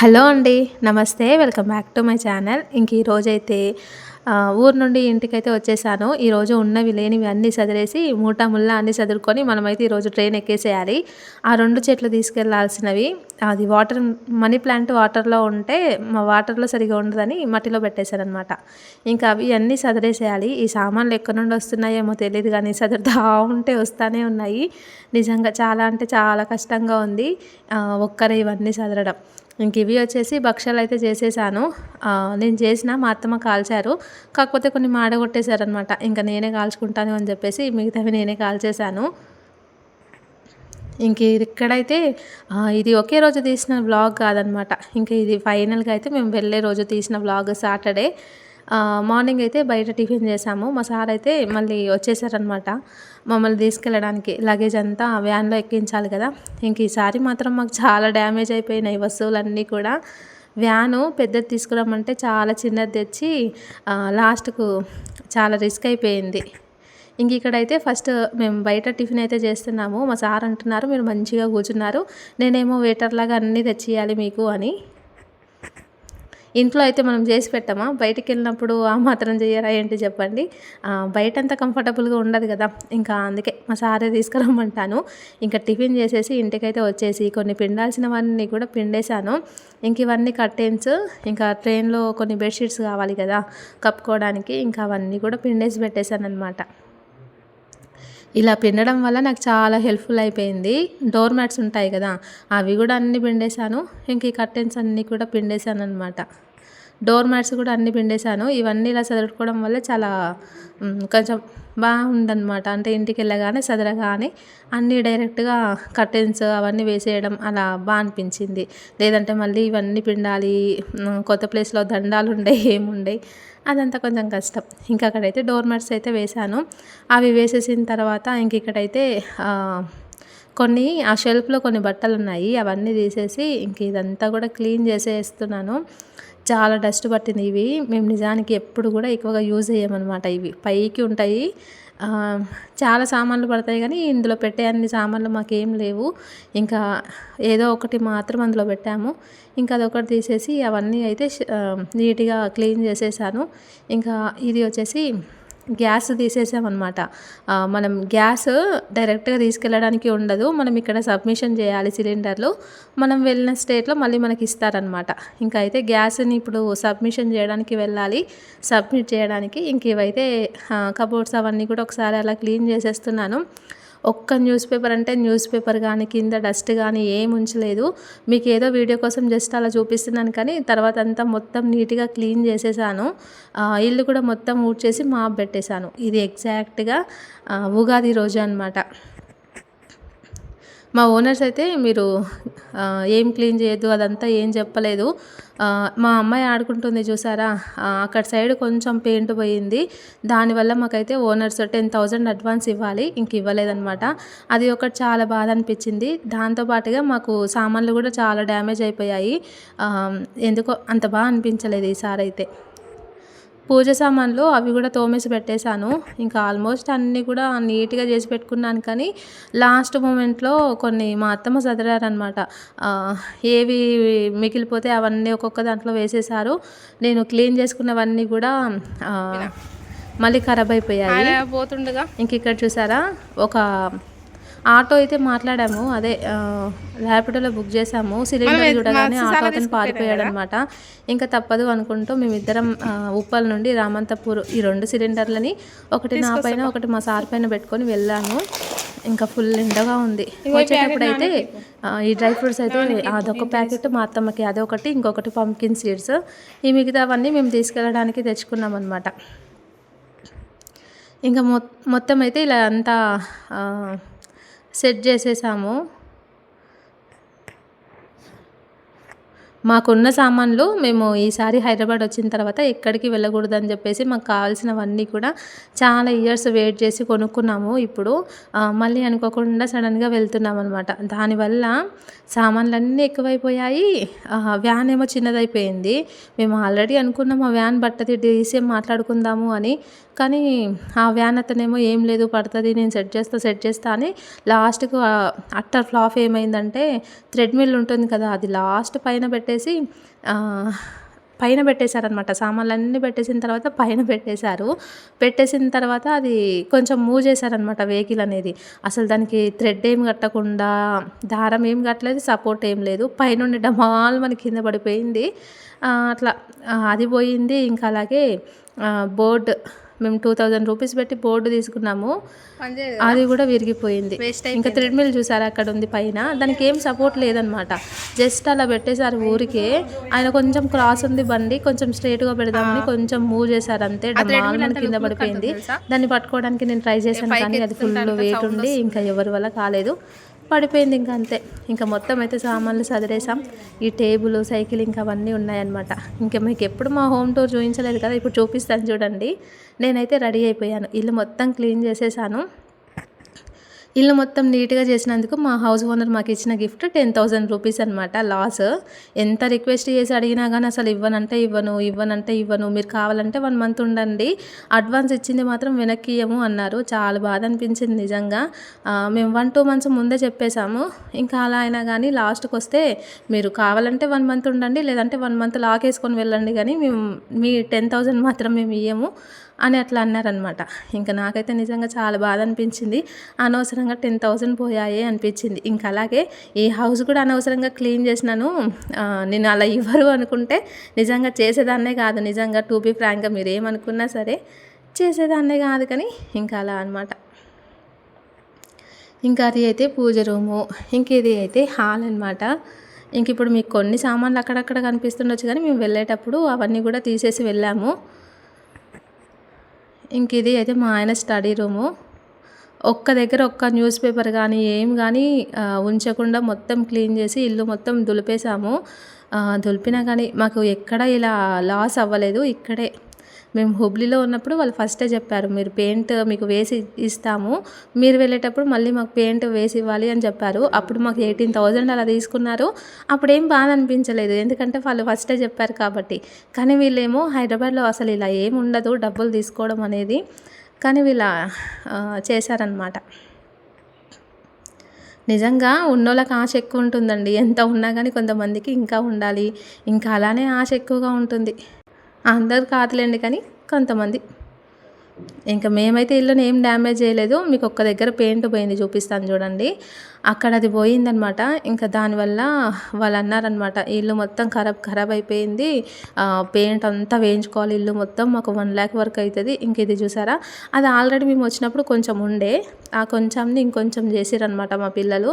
Hello అండి నమస్తే welcome back to my channel. ఇంక ఈరోజైతే ఊరు నుండి ఇంటికైతే వచ్చేసాను. ఈరోజు ఉన్నవి లేనివి అన్నీ సదిరేసి మూటా ముళ్ళ అన్నీ చదువుకొని మనమైతే ఈరోజు ట్రైన్ ఎక్కేసేయాలి. ఆ రెండు చెట్లు తీసుకెళ్ళాల్సినవి అది వాటర్ మనీ ప్లాంట్ వాటర్లో ఉంటే మా వాటర్లో సరిగా ఉండదని మట్టిలో పెట్టేశారనమాట ఇంకా అవి అన్నీ సదిరేసేయాలి. ఈ సామాన్లు ఎక్కడి నుండి వస్తున్నాయేమో తెలియదు కానీ సదురుతా ఉంటే వస్తూనే ఉన్నాయి. నిజంగా చాలా అంటే చాలా కష్టంగా ఉంది ఒక్కరే ఇవన్నీ సదరడం. ఇంక ఇవి వచ్చేసి భక్షాలు అయితే చేసేసాను నేను చేసిన మా అత్తమ్మ కాల్చారు. కాకపోతే కొన్ని మాడగొట్టేశారనమాట ఇంకా నేనే కాల్చుకుంటాను అని చెప్పేసి మిగతావి నేనే కాల్చేశాను. ఇంక ఇక్కడైతే ఇది ఒకే రోజు తీసిన వ్లాగ్ కాదనమాట ఇంకా ఇది ఫైనల్గా అయితే మేము వెళ్ళే రోజు తీసిన వ్లాగ్ సాటర్డే. మార్నింగ్ అయితే బయట టిఫిన్ చేసాము. మా సార్ అయితే మళ్ళీ వచ్చేసారనమాట మమ్మల్ని తీసుకెళ్ళడానికి లగేజ్ అంతా వ్యాన్లో ఎక్కించాలి కదా. ఇంక ఈసారి మాత్రం మాకు చాలా డ్యామేజ్ అయిపోయినాయి వస్తువులన్నీ కూడా. వ్యాను పెద్దది తీసుకురామంటే చాలా చిన్నది తెచ్చి లాస్ట్కు చాలా రిస్క్ అయిపోయింది. ఇంక ఇక్కడైతే ఫస్ట్ మేము బయట టిఫిన్ అయితే చేస్తున్నాము. మా సార్ అంటున్నారు మీరు మంచిగా కూర్చున్నారు. నేనేమో వెయిటర్లాగా అన్నీ తెచ్చియాలి మీకు అని. ఇంట్లో అయితే మనం చేసి పెట్టామా? బయటికి వెళ్ళినప్పుడు ఆ మాత్రం చేయరా ఏంటి చెప్పండి? బయట అంత కంఫర్టబుల్గా ఉండదు కదా. ఇంకా అందుకే మా సారే తీసుకురమ్మంటాను. ఇంకా టిఫిన్ చేసేసి ఇంటికైతే వచ్చేసి కొన్ని పిండాల్సినవన్నీ కూడా పిండేశాను. ఇంక ఇవన్నీ కర్టెన్స్ ఇంకా ట్రైన్లో కొన్ని బెడ్షీట్స్ కావాలి కదా కప్పుకోవడానికి ఇంకా అవన్నీ కూడా పిండేసి పెట్టేశాను అనమాట ఇలా పిండడం వల్ల నాకు చాలా హెల్ప్ఫుల్ అయిపోయింది. డోర్ మ్యాట్స్ ఉంటాయి కదా అవి కూడా అన్నీ పిండేశాను. ఇంక ఈ కర్టెన్స్ అన్నీ కూడా పిండేశాను అనమాట డోర్ మ్యాట్స్ కూడా అన్నీ పిండేశాను. ఇవన్నీ ఇలా చదువుకోవడం వల్ల చాలా కొంచెం బాగుందనమాట అంటే ఇంటికి వెళ్ళగానే చదరగానే అన్నీ డైరెక్ట్గా కర్టెన్స్ అవన్నీ వేసేయడం అలా బాగా అనిపించింది. లేదంటే మళ్ళీ ఇవన్నీ పిండాలి కొత్త ప్లేస్లో దండాలు ఉండే ఏముండే అదంతా కొంచెం కష్టం. ఇంకా అక్కడైతే డోర్ మ్యాట్స్ అయితే వేశాను. అవి వేసేసిన తర్వాత ఇంక ఇక్కడైతే కొన్ని ఆ షెల్ఫ్లో కొన్ని బట్టలు ఉన్నాయి అవన్నీ తీసేసి ఇంక ఇదంతా కూడా క్లీన్ చేసేస్తున్నాను. చాలా డస్ట్ పట్టింది ఇవి. మేము నిజానికి ఎప్పుడు కూడా ఎక్కువగా యూజ్ చేయమన్నమాట ఇవి. పైకి ఉంటాయి. చాలా సామాన్లు పడతాయి కానీ ఇందులో పెట్టే అన్ని సామాన్లు మాకేం లేవు. ఇంకా ఏదో ఒకటి మాత్రం అందులో పెట్టాము. ఇంకా అదొకటి తీసేసి అవన్నీ అయితే నీట్గా క్లీన్ చేసేసాను. ఇంకా ఇది వచ్చేసి గ్యాస్ తీసేసామన్నమాట. మనం గ్యాస్ డైరెక్ట్గా తీసుకెళ్ళడానికి ఉండదు. మనం ఇక్కడ సబ్మిషన్ చేయాలి సిలిండర్లు. మనం వెళ్ళిన స్టేట్లో మళ్ళీ మనకి ఇస్తారనమాట ఇంకా అయితే గ్యాస్ని ఇప్పుడు సబ్మిషన్ చేయడానికి వెళ్ళాలి. సబ్మిట్ చేయడానికి ఇంక ఇవైతే కబోర్డ్స్ అవన్నీ కూడా ఒకసారి అలా క్లీన్ చేసేస్తున్నాను. ఒక్క న్యూస్ పేపర్ అంటే న్యూస్ పేపర్ కానీ కింద డస్ట్ కానీ ఏం ఉంచలేదు. మీకు ఏదో వీడియో కోసం జస్ట్ అలా చూపిస్తున్నాను కానీ తర్వాత అంతా మొత్తం నీట్గా క్లీన్ చేసేసాను. ఇల్లు కూడా మొత్తం ఊడ్చేసి మాప్ పెట్టేశాను. ఇది ఎగ్జాక్ట్గా ఉగాది రోజు అనమాట మా ఓనర్స్ అయితే మీరు ఏం క్లీన్ చేయొద్దు అదంతా ఏం చెప్పలేదు. మా అమ్మాయి ఆడుకుంటుంది చూసారా? అక్కడ సైడ్ కొంచెం పెయింట్ పోయింది. దానివల్ల మాకైతే ఓనర్స్ టెన్ థౌజండ్ అడ్వాన్స్ ఇవ్వాలి. ఇంక ఇవ్వలేదనమాట అది ఒకటి చాలా బాధ అనిపించింది. దాంతోపాటుగా మాకు సామాన్లు కూడా చాలా డ్యామేజ్ అయిపోయాయి. ఎందుకో అంత బాగా అనిపించలేదు ఈసారి అయితే పూజ సామాన్లు అవి కూడా తోమేసి పెట్టేశాను. ఇంకా ఆల్మోస్ట్ అన్నీ కూడా నీట్గా చేసి పెట్టుకున్నాను కానీ లాస్ట్ మూమెంట్లో కొన్ని మా అత్తమ్మ చదివారనమాట ఏవి మిగిలిపోతే అవన్నీ ఒక్కొక్క దాంట్లో వేసేసారు నేను క్లీన్ చేసుకున్నవన్నీ కూడా మళ్ళీ ఖరాబ్ అయిపోయాయి. పోతుండగా? ఇంక ఇక్కడ చూసారా? ఒక ఆటో అయితే మాట్లాడాము. అదే ర్యాపిడోలో బుక్ చేసాము సిలిండర్ చూడగానే ఆటో అతను పారిపోయాడు అనమాట ఇంకా తప్పదు అనుకుంటూ మేమిద్దరం ఉప్పల్ నుండి రామంతపూర్ ఈ రెండు సిలిండర్లని ఒకటి నా పైన ఒకటి మా సార్ పైన పెట్టుకొని వెళ్ళాము. ఇంకా ఫుల్ ఎండగా ఉంది. వచ్చేటప్పుడు అయితే ఈ డ్రై ఫ్రూట్స్ అయితే అదొక ప్యాకెట్ మా అత్తమ్మకి అదొకటి ఇంకొకటి పంకిన్ సీడ్స్. ఈ మిగతావన్నీ మేము తీసుకెళ్ళడానికి తెచ్చుకున్నాం అనమాట ఇంకా మొత్తం అయితే ఇలా అంతా సెట్ చేసేసాము. మాకున్న సామాన్లు మేము ఈసారి హైదరాబాద్ వచ్చిన తర్వాత ఎక్కడికి వెళ్ళకూడదని చెప్పేసి మాకు కావాల్సినవన్నీ కూడా చాలా ఇయర్స్ వెయిట్ చేసి కొనుక్కున్నాము. ఇప్పుడు మళ్ళీ అనుకోకుండా సడన్గా వెళ్తున్నాం అనమాట దానివల్ల సామాన్లన్నీ ఎక్కువైపోయాయి. వ్యాన్ ఏమో చిన్నదైపోయింది. మేము ఆల్రెడీ అనుకున్నాం ఆ వ్యాన్ బట్టది డీసీఎం మాట్లాడుకుందాము అని. కానీ ఆ వ్యాన్ అతనేమో ఏం లేదు పడుతుంది నేను సెట్ చేస్తా సెట్ చేస్తా అని లాస్ట్కు అట్టర్ ఫ్లాప్ ఏమైందంటే థ్రెడ్మిల్ ఉంటుంది కదా అది లాస్ట్ పైన పెట్టేసి పైన పెట్టేశారనమాట సామాన్లన్నీ పెట్టేసిన తర్వాత పైన పెట్టేశారు. పెట్టేసిన తర్వాత అది కొంచెం మూవ్ చేశారనమాట వెహికల్ అనేది. అసలు దానికి థ్రెడ్ ఏం కట్టకుండా దారం ఏం కట్టలేదు సపోర్ట్ ఏం లేదు. పైనుండి డమాల్ మన కింద పడిపోయింది. అట్లా అది పోయింది. ఇంకా అలాగే బోర్డు మేము టూ థౌజండ్ రూపీస్ పెట్టి బోర్డు తీసుకున్నాము. అది కూడా విరిగిపోయింది. ఇంకా థ్రెడ్మిల్ చూసారా? అక్కడ ఉంది పైన. దానికి ఏం సపోర్ట్ లేదనమాట జస్ట్ అలా పెట్టేశారు ఊరికే. ఆయన కొంచెం క్రాస్ ఉంది బండి కొంచెం straight గా పెడదామని కొంచెం మూవ్ చేశారు అంతే. కింద పడిపోయింది. దాన్ని పట్టుకోవడానికి నేను ట్రై చేశాను కానీ అది ఫుల్ వెయిట్ ఉండి ఇంకా ఎవరి వల్ల కాలేదు. పడిపోయింది ఇంకా అంతే. ఇంకా మొత్తం అయితే సామాన్లు సదిరేసాం ఈ టేబుల్ సైకిల్ ఇంకా అవన్నీ ఉన్నాయన్నమాట. ఇంకా మీకు ఎప్పుడు మా హోమ్ టూర్ చూపించలేదు కదా ఇప్పుడు చూపిస్తాను చూడండి. నేనైతే రెడీ అయిపోయాను. ఇల్లు మొత్తం క్లీన్ చేసేసాను. ఇల్లు మొత్తం నీట్గా చేసినందుకు మా హౌస్ ఓనర్ మాకు ఇచ్చిన గిఫ్ట్ టెన్ థౌసండ్ రూపీస్ అనమాట లాస్. ఎంత రిక్వెస్ట్ చేసి అడిగినా కానీ అసలు ఇవ్వనంటే ఇవ్వను ఇవ్వనంటే ఇవ్వను మీరు కావాలంటే వన్ మంత్ ఉండండి అడ్వాన్స్ ఇచ్చింది మాత్రం వెనక్కి ఇయ్యము అన్నారు. చాలా బాధ అనిపించింది నిజంగా. మేము వన్ టూ మంత్స్ ముందే చెప్పేశాము. ఇంకా అలా అయినా కానీ లాస్ట్కి వస్తే మీరు కావాలంటే వన్ మంత్ ఉండండి లేదంటే వన్ మంత్ లాక్ వేసుకొని వెళ్ళండి కానీ మేము మీ టెన్ థౌజండ్ మాత్రం మేము ఇయ్యము. అని అట్లా అన్నారనమాట ఇంకా నాకైతే నిజంగా చాలా బాధ అనిపించింది. అనవసరంగా టెన్ థౌజండ్ పోయాయి అనిపించింది. ఇంకా అలాగే ఈ హౌస్ కూడా అనవసరంగా క్లీన్ చేసినాను. నేను అలా ఇవ్వరు అనుకుంటే నిజంగా చేసేదాన్నే కాదు. నిజంగా టూ బీ ఫ్రాంక్గా మీరు ఏమనుకున్నా సరే చేసేదాన్నే కాదు కానీ ఇంకా అలా అనమాట ఇంకా అది అయితే పూజ రూము. ఇంక ఇది అయితే హాల్ అనమాట ఇంక ఇప్పుడు మీకు కొన్ని సామాన్లు అక్కడక్కడ కనిపిస్తుండొచ్చు కానీ మేము వెళ్ళేటప్పుడు అవన్నీ కూడా తీసేసి వెళ్ళాము. ఇంక ఇది అయితే మా ఆయన స్టడీ రూము. ఒక్క దగ్గర ఒక్క న్యూస్ పేపర్ కానీ ఏం కానీ ఉంచకుండా మొత్తం క్లీన్ చేసి ఇల్లు మొత్తం దులిపేశాము. దులిపినా కానీ మాకు ఎక్కడ ఇలా లాస్ అవ్వలేదు ఇక్కడే. మేము హుబ్లీలో ఉన్నప్పుడు వాళ్ళు ఫస్టే చెప్పారు మీరు పెయింట్ మీకు వేసి ఇస్తాము మీరు వెళ్ళేటప్పుడు మళ్ళీ మాకు పెయింట్ వేసి ఇవ్వాలి అని చెప్పారు. అప్పుడు మాకు ఎయిటీన్ థౌజండ్ అలా తీసుకున్నారు. అప్పుడు ఏం బాధ అనిపించలేదు ఎందుకంటే వాళ్ళు ఫస్టే చెప్పారు కాబట్టి. కానీ వీళ్ళేమో హైదరాబాద్లో అసలు ఇలా ఏం ఉండదు డబ్బులు తీసుకోవడం అనేది. కానీ వీళ్ళ చేశారనమాట నిజంగా ఉన్నోళ్ళకి ఆశ ఎక్కువ ఉంటుందండి. ఎంత ఉన్నా కానీ కొంతమందికి ఇంకా ఉండాలి. ఇంకా అలానే ఆశ ఎక్కువగా ఉంటుంది. అందరు కాదులేండి కానీ కొంతమంది. ఇంకా మేమైతే ఇల్లుని ఏం డ్యామేజ్ చేయలేదు. మీకు ఒక్క దగ్గర పెయింట్ పోయింది చూపిస్తాను చూడండి. అక్కడ అది పోయిందనమాట. ఇంకా దానివల్ల వాళ్ళు అన్నారనమాట ఇల్లు మొత్తం ఖరాబ్ ఖరాబ్ అయిపోయింది. పెయింట్ అంతా వేయించుకోవాలి ఇల్లు మొత్తం. మాకు వన్ ల్యాక్ వరకు అవుతుంది. ఇంక ఇది చూసారా? అది ఆల్రెడీ మేము వచ్చినప్పుడు కొంచెం ఉండే. ఆ కొంచెంని ఇంకొంచెం చేసిరనమాట మా పిల్లలు.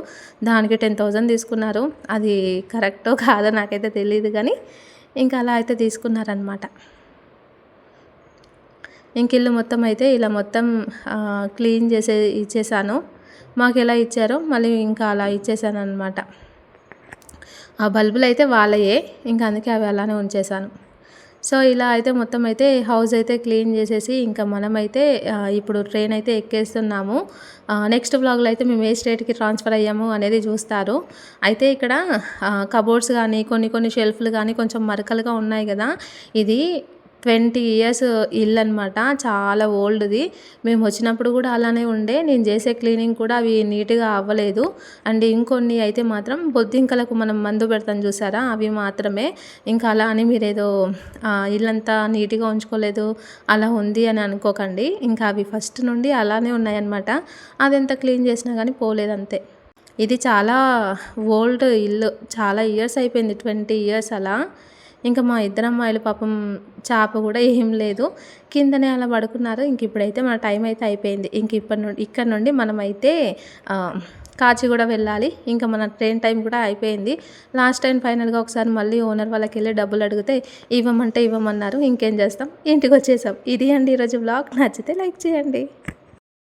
దానికి టెన్ థౌజండ్ తీసుకున్నారు. అది కరెక్టో కాదో నాకైతే తెలియదు కానీ ఇంకా అలా అయితే తీసుకున్నారనమాట ఇంక ఇల్లు మొత్తం అయితే ఇలా మొత్తం క్లీన్ చేసే ఇచ్చేసాను. మాకు ఎలా ఇచ్చారో మళ్ళీ ఇంకా అలా ఇచ్చేసాను అనమాట ఆ బల్బులు అయితే వాళ్ళయే ఇంకా అందుకే అవి అలానే ఉంచేసాను. సో ఇలా అయితే మొత్తం అయితే హౌస్ అయితే క్లీన్ చేసేసి ఇంకా మనమైతే ఇప్పుడు ట్రైన్ అయితే ఎక్కేస్తున్నాము. నెక్స్ట్ బ్లాగ్లో అయితే మేము ఏ స్టేట్కి ట్రాన్స్ఫర్ అయ్యాము అనేది చూస్తారు. అయితే ఇక్కడ కబోర్డ్స్ కానీ కొన్ని కొన్ని షెల్ఫ్లు కానీ కొంచెం మరకలుగా ఉన్నాయి కదా. ఇది ట్వంటీ ఇయర్స్ ఇల్లు అనమాట చాలా ఓల్డ్ది. మేము వచ్చినప్పుడు కూడా అలానే ఉండే నేను చేసే క్లీనింగ్ కూడా అవి నీట్గా అవ్వలేదు. అండ్ ఇంకొన్ని అయితే మాత్రం బొద్దింకలకు మనం మందు పెడతాం చూసారా అవి మాత్రమే. ఇంకా అలా అని మీరు ఏదో ఇల్లంతా నీట్గా ఉంచుకోలేదు అలా ఉంది అని అనుకోకండి. ఇంకా అవి ఫస్ట్ నుండి అలానే ఉన్నాయన్నమాట. అది ఎంత క్లీన్ చేసినా కానీ పోలేదు అంతే ఇది చాలా ఓల్డ్ ఇల్లు చాలా ఇయర్స్ అయిపోయింది ట్వంటీ ఇయర్స్ అలా. ఇంకా మా ఇద్దరు అమ్మాయిలు పాపం చేప కూడా ఏం లేదు. కిందనే అలా పడుకున్నారు. ఇంక ఇప్పుడైతే మన టైం అయితే అయిపోయింది. ఇంక ఇప్పటి నుండి ఇక్కడ నుండి మనమైతే కాచి కాచిగూడ వెళ్ళాలి. ఇంకా మన ట్రైన్ టైం కూడా అయిపోయింది. లాస్ట్ టైం ఫైనల్గా ఒకసారి మళ్ళీ ఓనర్ వాళ్ళకి వెళ్ళి డబ్బులు అడిగితే ఇవ్వమంటే ఇవ్వమన్నారు. ఇంకేం చేస్తాం? ఇంటికి వచ్చేసాం. ఇది అండి ఈరోజు బ్లాగ్. నచ్చితే లైక్ చేయండి.